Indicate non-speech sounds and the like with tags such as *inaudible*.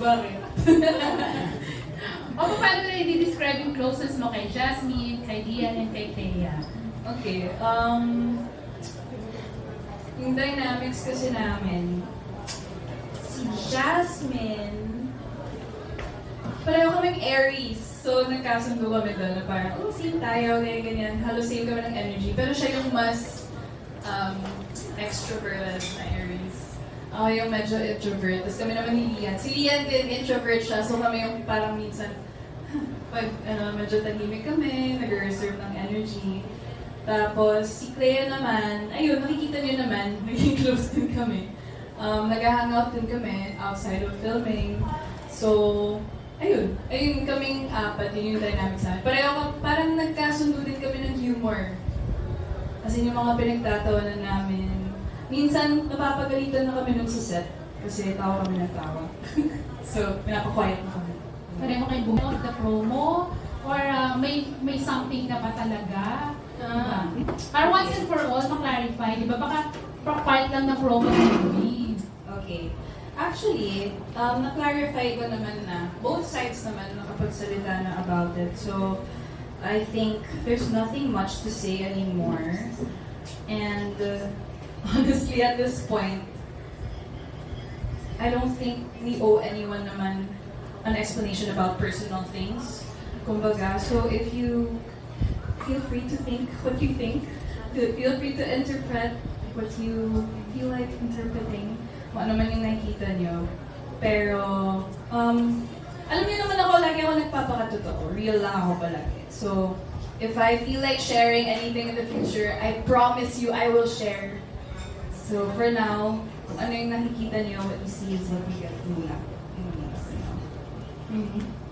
Bakit? O paano na i-describe yung closeness mo kay Jasmine, kay Dian, and kay Thea? Okay, um, yung dynamics kasi namin, si Jasmine, pareho kaming Aries. So, nagkasundo kami doon na parang, oh, same tayo, ganyan, ganyan. Halos same kami ng energy. Pero siya yung mas um, extroverted na Aries. Ako yung medyo introvert. Tapos kami naman ni Lian. Si Lian din, introvert siya. So kami yung parang minsan, *laughs* pag ano, medyo tahimik kami, nag-reserve ng energy. Tapos si Clea naman, ayun, nakikita niyo naman, *laughs* naging close din kami. Um, nag-hangout din kami outside of filming. So, ayun, ayun kaming apat, yun yung dynamics namin. Pareho, parang nagkasundo din kami ng humor. Kasi yung mga pinagtatawanan namin, minsan napapagalitan na kami nung sa set kasi tawa kami ng tawa. *laughs* so, pinapa-quiet na kami. Pareho kayo bumili of the promo? Or ah, may may something ka ba talaga? Ah. Diba? Para once and for all, ma-clarify, di ba? Baka pa- part lang ng promo ng movie. Okay. Actually, um, na-clarify ko naman na both sides naman nakapagsalita na about it. So, I think there's nothing much to say anymore. And uh, honestly, at this point, I don't think we owe anyone naman an explanation about personal things. Kumbaga, so if you feel free to think what you think, feel free to interpret what you feel like interpreting, kung ano man yung nakikita nyo. Pero, um, alam niyo naman ako, lagi ako nagpapakatotoo. Real lang ako palagi. So, if I feel like sharing anything in the future, I promise you I will share. So, for now, ano yung nakikita niyo, what you see is what you get muna. Yun